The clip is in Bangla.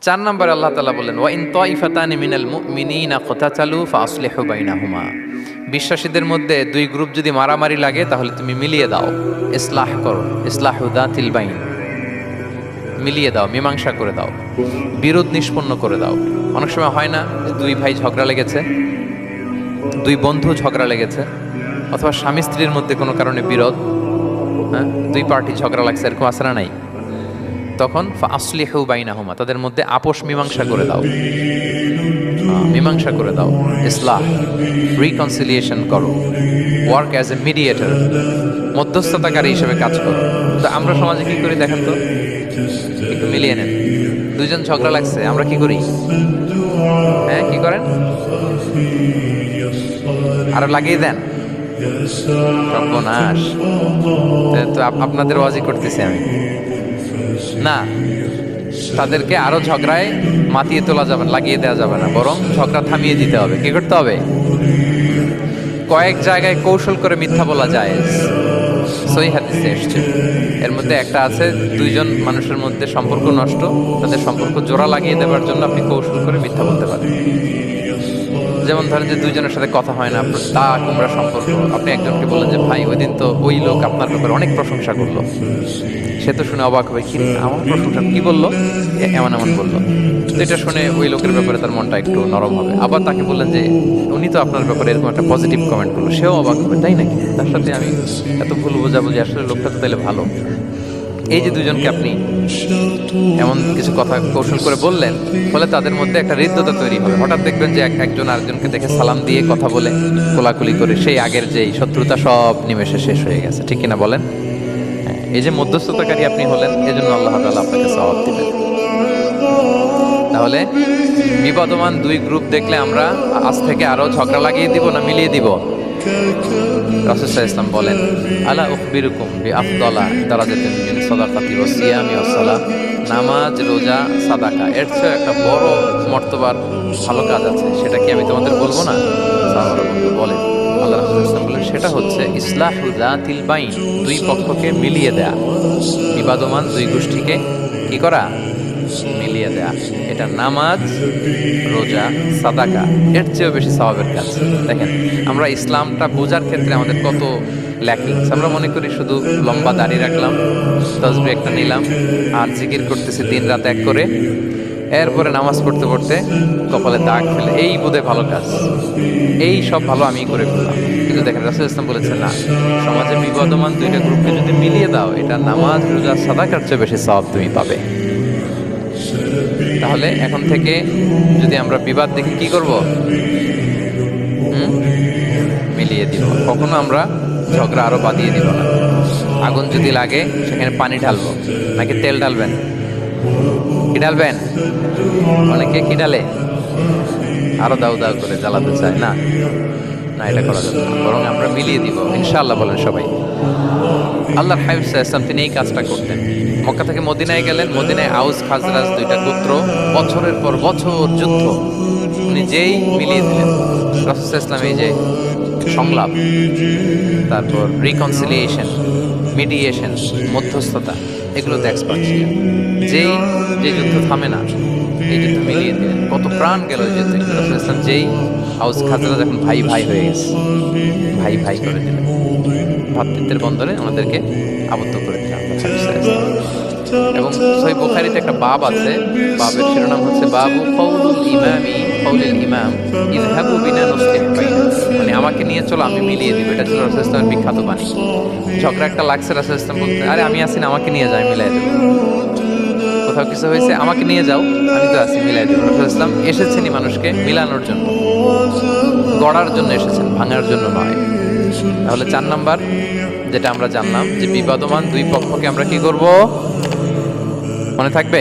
চার নম্বরে আল্লাহ তালা বললেন ওয়া ইন তাইফাতানি মিনাল মুমিনিনা কতাতালু ফাসলিহু বাইনাহুমা। বিশ্বাসীদের মধ্যে দুই গ্রুপ যদি মারামারি লাগে, তাহলে তুমি মিলিয়ে দাও। ইসলাহ করো, ইসলাহু দাতিল বাইন। মিলিয়ে দাও, মীমাংসা করে দাও। বিরোধ নিষ্পন্ন করে দাও। অনেক সময় হয় না দুই ভাই ঝগড়া লেগেছে, দুই বন্ধু ঝগড়া লেগেছে, অথবা স্বামী স্ত্রীর মধ্যে কোনো কারণে বিরোধ হ্যাঁ? দুই পার্টি ঝগড়া লাগছে, এরকম আসরা নাই। তখন আসলিহু বাইনাহুমা, তাদের মধ্যে আপোষ মীমাংসা করে দাও। মীমাংসা করে দাও। ইসলাম রিকনসিলিয়েশন করো। ওয়ার্ক অ্যাজ এ মিডিয়েটর মধ্যস্থতাকারী হিসেবে কাজ করো। তো আমরা সমাজে কি করি দেখেন তো? একটু মিলিয়ে নেন। দুইজন ঝগড়া লাগছে, আমরা কি করি? হ্যাঁ কি করেন? আরও লাগিয়ে দেন। সর্বনাশ। তো আপ- আপনাদের ওয়াজি করতেছি আমি। না, তাদেরকে আরও ঝগড়ায় মাতিয়ে তোলা যাবে, লাগিয়ে দেওয়া যাবে না, বরং ঝগড়া থামিয়ে দিতে হবে। কি করতে হবে? কয়েক জায়গায় কৌশল করে মিথ্যা বলা যায়। সই হাদিসে এসছে। এর মধ্যে একটা আছে, দুইজন মানুষের মধ্যে সম্পর্ক নষ্ট, তাদের সম্পর্ক জোড়া লাগিয়ে দেওয়ার জন্য আপনি কৌশল করে মিথ্যা বলতে পারেন। যেমন ধরেন যে দুইজনের সাথে কথা হয় না, আপনার তা কুমড়া সম্পর্ক। আপনি একজনকে বললেন যে, ভাই ওই দিন তো ওই লোক আপনার ব্যাপারে অনেক প্রশংসা করল। সে তো শুনে অবাক হবে কি আমার প্রশংসা? কি বলল? এমন এমন বলল। তো এটা শুনে ওই লোকের ব্যাপারে তার মনটা একটু নরম হবে। আবার তাকে বললেন যে, উনি তো আপনার ব্যাপারে এরকম একটা পজিটিভ কমেন্ট করল। সেও অবাক হবে, তাই নাকি? তার সাথে আমি এত ভুল বোঝাবো যে আসলে লোকটা তো তাহলে ভালো। এই যে দুজনকে আপনি এমন কিছু কথা কৌশল করে বললেন ফলে তাদের মধ্যে একটা হৃদ্যতা তৈরি হবে। হঠাৎ দেখবেন যে এক- একজন আরেকজনকে দেখে সালাম দিয়ে কথা বলে কোলাকুলি করে সেই আগের যেই শত্রুতা সব নিমেষে শেষ হয়ে গেছে। ঠিক কিনা বলেন? হ্যাঁ, এই যে মধ্যস্থতাকারী আপনি হলেন এজন্য আল্লাহ তাআলা আপনাকে সওয়াব দিবেন। তাহলে বিবাদমান দুই গ্রুপ দেখলে আমরা আজ থেকে আরও ঝগড়া লাগিয়ে দিব না মিলিয়ে দিব? রাসূল ইসলাম বলেন, আলা উখবিরুকুম বি আফদালা দারাজাতিন মিন সাদাকাতি ওয়া সিয়ামি ওয়া সালাহ নামাজ, রোজা, সাদাকা, এর চেয়ে একটা বড়, মর্তবার, ভালো কাজ আছে। সেটা কি আমি তোমাদের বলব না? সাহাবারা বন্ধু বলেন, আল্লাহ রাসূল ইসলাম বলেন, সেটা হচ্ছে ইসলাহু যাতিল বাইন, দুই পক্ষকে মিলিয়ে দেয়া। বিবাদমান দুই গোষ্ঠীকে কি করা? মিলিয়ে দেয়া। এটা নামাজ, রোজা, সাদাকা। এর চেয়েও বেশি স্বভাবের কাজ। দেখেন, আমরা ইসলামটা বোঝার ক্ষেত্রে আমাদের কত ল্যাকিং আমরা মনে করি শুধু লম্বা দাঁড়িয়ে রাখলাম তসবি একটা নিলাম, আর জিকির করতেছি দিন রাত এক করে। এরপরে নামাজ পড়তে পড়তে কপালে দাগ ফেলে। এই বোধে ভালো কাজ। এই সব ভালো আমি করে ফেললাম। কিন্তু দেখেন, রাসুল ইসলাম বলেছে না, সমাজে বিবদমান দুইটা গ্রুপকে যদি মিলিয়ে দাও, এটা নামাজ, রোজা, সাদাকার চেয়ে বেশি সব তুমি পাবে। তাহলে এখন থেকে যদি আমরা বিবাদ দেখি, কি করব? মিলিয়ে দিব। কখনো আমরা ঝগড়া আরও বাদিয়ে দিব না। আগুন যদি লাগে, সেখানে পানি ঢালবো। নাকি তেল ঢালবেন? কি ঢালবেন? অনেকে কি ঢালে? আরও দাউ দাউ করে জ্বালাতে চায়। না না, এটা করা যাবে না। বরং আমরা মিলিয়ে দিব। ইনশাআল্লাহ বলেন সবাই। আল্লাহর হাবিব ইসলাম তিনি এই কাজটা করতেন। মক্কা থেকে মদিনায় গেলেন। মদিনায় আউস, খাজরাজ দুইটা গোত্র। বছরের পর বছর যুদ্ধ। উনি যেই মিলিয়ে দিলেন। রাসুল ইসলাম এই যে সংলাপ, তারপর রিকনসিলিয়েশন মিডিয়েশন মধ্যস্থতা এগুলোতে এক্সপার্ট ছিলেন যেই যে যুদ্ধ থামে না, এই যুদ্ধ মিলিয়ে দিলেন। কত প্রাণ গেল এই যুদ্ধে। রাসুল ইসলাম যেই আউস, খাজরাজ এখন ভাই ভাই হয়ে গেছে। ভাই ভাই করে দিলেন। ভাতৃত্বের বন্ধনে আমাদেরকে আবদ্ধ করে দিলাম এবং সই বুখারিতে একটা বাব আছে। বাবের শিরোনাম হচ্ছে বাবু কৌলুল ইমামি কৌলিল ইমাম, ইযহাবু বিনা মানে আমাকে নিয়ে চলো, আমি মিলিয়ে দিব। এটা ছিল রাসূল ইসলামের বিখ্যাত বাণী। ঝগড়া একটা লাগছে রাসূল ইসলাম বলতে, আরে আমি আসি না, আমাকে নিয়ে যাই মিলাই দেবো। কোথাও কিছু হয়েছে, আমাকে নিয়ে যাও, আমি তো আছি মিলাই দেবো। রাসূল ইসলাম মানুষকে মিলানোর জন্য। গড়ার জন্য এসেছেন, ভাঙার জন্য নয়। তাহলে চার নাম্বার, যেটা আমরা জানলাম, যে বিবাদমান দুই পক্ষকে আমরা কি করব? মনে থাকবে?